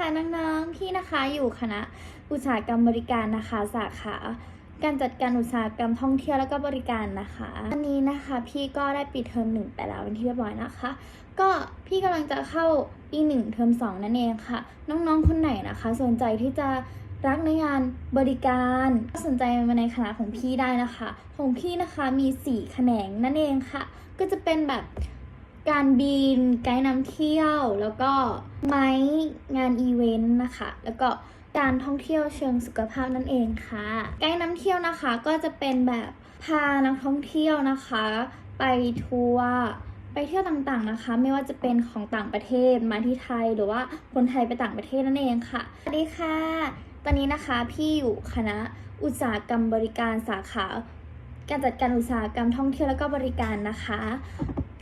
ค่ะน้องๆพี่นะคะอยู่คณะอุตสาหกรรมบริการนะคะสาขาการจัดการอุตสาหกรรมท่องเที่ยวแล้วก็บริการนะคะอันนี้นะคะพี่ก็ได้ปิดเทอมหนึ่งไปแล้วเป็นที่เรียบร้อยนะคะ ก็พี่กำลังจะเข้าปีหนึ่งเทอมสองนั่นเองค่ะ น้องๆคนไหนนะคะ สนใจที่จะรักในงานบริการก็สนใจมาในคณะของพี่ได้นะคะ ของพี่นะคะมีสี่แขนงนั่นเองค่ะ ก็จะเป็นแบบ การบิน ไกด์นำเที่ยว แล้วก็ไม้งานอีเวนต์นะคะ แล้วก็การท่องเที่ยวเชิงสุขภาพนั่นเองค่ะ ไกด์นำเที่ยวนะคะก็จะเป็นแบบพานักท่องเที่ยวนะคะ ไปทัวร์ไปเที่ยวต่างๆนะคะ ไม่ว่าจะเป็นของต่างประเทศมาที่ไทยหรือว่าคนไทยไปต่างประเทศนั่นเองค่ะสวัสดีค่ะ ตอนนี้นะคะพี่อยู่คณะอุตสาหกรรมบริการสาขา การจัดการอุตสาหกรรมท่องเที่ยวแล้วก็บริการนะคะ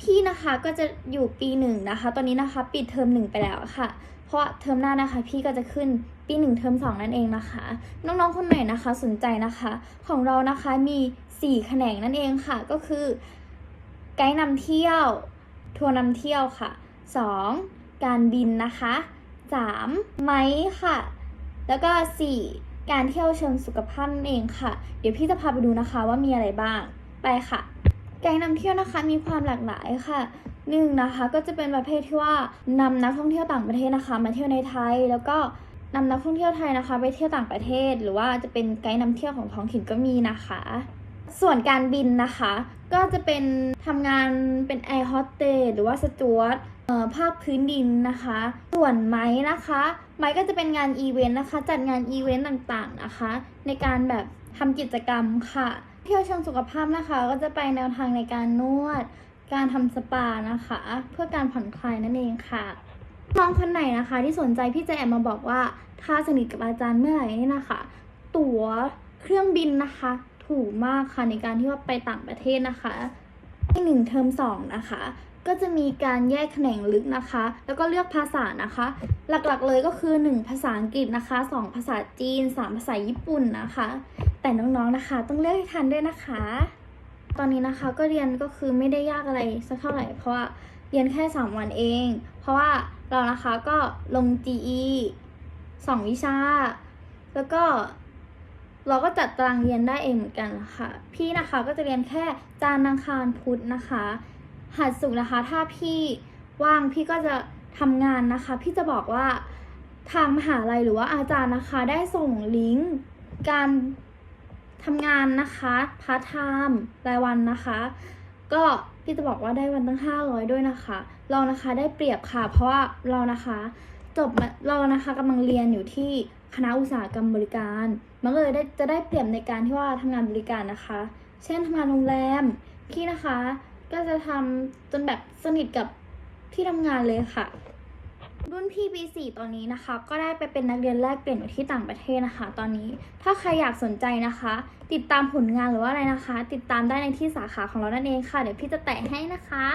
พี่นะคะก็จะอยู่ปีหนึ่งนะคะ ตอนนี้นะคะปิดเทอมหนึ่งไปแล้วค่ะ เพราะเทอมหน้านะคะ พี่ก็จะขึ้นปีหนึ่งเทอมสองนั่นเองนะคะ น้องๆคนไหนนะคะสนใจนะคะ ของเรานะคะมีสี่แขนงนั่นเองค่ะ ก็คือ ไกด์นำเที่ยว ทัวร์นำเที่ยวค่ะสองการบินนะคะสามไม้ค่ะ แล้วก็สี่การเที่ยวเชิงสุขภาพนั่นเองค่ะ เดี๋ยวพี่จะพาไปดูนะคะว่ามีอะไรบ้าง ไปค่ะ ไกด์นำเที่ยวนะคะมีความหลากหลายค่ะหนึ่งนะคะก็จะเป็นประเภทที่ว่านำนักท่องเที่ยวต่างประเทศนะคะ มาเที่ยวในไทย แล้วก็นำนักท่องเที่ยวไทยนะคะ ไปเที่ยวต่างประเทศ หรือว่าจะเป็นไกด์นำเที่ยวของท้องถิ่นก็มีนะคะ ส่วนการบินนะคะ ก็จะเป็นทำงานเป็นแอร์โฮสเตสหรือว่าสจวตภาคพื้นดินนะคะ ส่วนไม้นะคะ ไม้ก็จะเป็นงานอีเวนต์นะคะ จัดงานอีเวนต์ต่างๆนะคะ ในการแบบทำกิจกรรมค่ะ เที่ยวเชิงสุขภาพนะคะ ก็จะไปแนวทางในการนวด การทำสปานะคะ เพื่อการผ่อนคลายนั่นเองค่ะน้องคนไหนนะคะที่สนใจพี่จะแอบมาบอกว่าถ้าสนิทกับอาจารย์เมื่อไหร่นี่นะคะ ตั๋วเครื่องบินนะคะ ถูกมากค่ะในการที่ว่าไปต่างประเทศนะคะที่หนึ่งเทอมสองนะคะ ก็จะมีการแยกแขนงลึกนะคะ แล้วก็เลือกภาษานะคะ หลักๆเลยก็คือ 1 ภาษาอังกฤษนะคะ 2 ภาษาจีน 3 ภาษาญี่ปุ่นนะคะ แต่น้องๆนะคะ ต้องเลือกให้ทันด้วยนะคะ ตอนนี้นะคะก็เรียนก็คือไม่ได้ยากอะไรสักเท่าไหร่เพราะว่าเรียนแค่ 3 วันเอง เพราะว่าเรานะคะก็ลง GE 2 วิชา แล้วก็เราก็จัดตารางเรียนได้เองเหมือนกันค่ะ พี่นะคะก็จะเรียนแค่จานอังคารพุธนะคะ หัดสุกนะคะ ถ้าพี่ว่างพี่ก็จะทำงานนะคะ พี่จะบอกว่าทางมหาลัยหรือว่าอาจารย์นะคะ ได้ส่งลิงก์การ ทำงานนะคะพาร์ทไทม์รายวันนะคะ ก็พี่จะบอกว่าได้วันตั้ง 500 ด้วยนะคะ เรานะคะได้เปรียบค่ะ เพราะว่าเรานะคะจบมาเรานะคะกำลังเรียนอยู่ที่คณะอุตสาหกรรมบริการ มันก็เลยได้จะได้เปรียบในการที่ว่าทำงานบริการนะคะ เช่นทำงานโรงแรมพี่นะคะ ก็จะทำจนแบบสนิทกับที่ทำงานเลยค่ะ รุ่นพี่ปีสี่ตอนนี้นะคะ ก็ได้ไปเป็นนักเรียนแลกเปลี่ยนอยู่ที่ต่างประเทศนะคะ ตอนนี้ถ้าใครอยากสนใจนะคะ ติดตามผลงานหรือว่าอะไรนะคะ ติดตามได้ในที่สาขาของเรานั่นเองค่ะ เดี๋ยวพี่จะแตะให้นะคะ